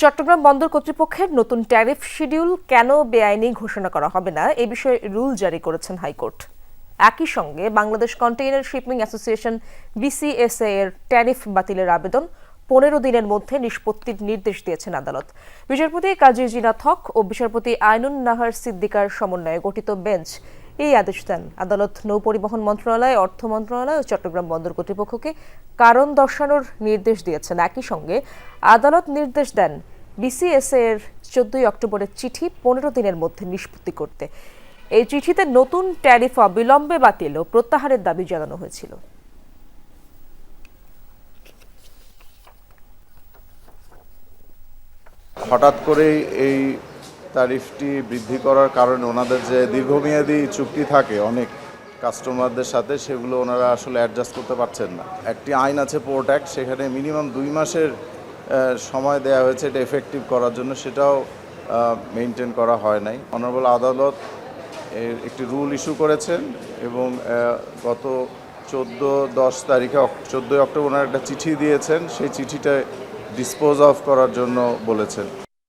চট্টগ্রাম বন্দর কর্তৃপক্ষের নতুন ট্যারিফ শিডিউল কেন বেআইনি ঘোষণা করা হবে না? এ বিষয়ে রুল জারি করেছেন হাইকোর্ট। একই সঙ্গে Bangladesh container shipping association BCSA এর ট্যারিফ বাতিলের আবেদন পনেরো দিনের মধ্যে নিষ্পত্তির নির্দেশ দিয়েছেন আদালত। বিচারপতি কাজী জিনাত হক ও বিচারপতি আইনুন নাহার সিদ্দিকার সমন্বয়ে গঠিত বেঞ্চ এই আদেশ দেন। আদালত নৌ পরিবহন মন্ত্রণালয়, অর্থ মন্ত্রণালয় ও চট্টগ্রাম বন্দর কর্তৃপক্ষকে কারণ দর্শানোর নির্দেশ দিয়েছেন। একই সঙ্গে আদালত নির্দেশ দেন বিসিএসএ এর চোদ্দই অক্টোবরের চিঠি পনেরো দিনের মধ্যে নিষ্পত্তি করতে। এই চিঠিতে নতুন ট্যারিফ অবিলম্বে বাতিল ও প্রত্যাহারের দাবি জানানো হয়েছিল। হঠাৎ করে এই তারিফটি বৃদ্ধি করার কারণে ওনাদের যে দীর্ঘমেয়াদী চুক্তি থাকে অনেক কাস্টমারদের সাথে, সেগুলো ওনারা আসলে অ্যাডজাস্ট করতে পারছেন না। একটি আইন আছে পোর্ট অ্যাক্ট সেখানে মিনিমাম দুই মাসের সময় দেওয়া হয়েছে এটা এফেক্টিভ করার জন্য। সেটাও মেনটেন করা হয় নাই। অনারেবল আদালত একটি রুল ইস্যু করেছেন এবং গত চোদ্দ দশ তারিখে চোদ্দোই অক্টোবর ওনারা একটা চিঠি দিয়েছেন। সেই চিঠিটা ডিসপোজ অফ করার জন্য বলেছেন।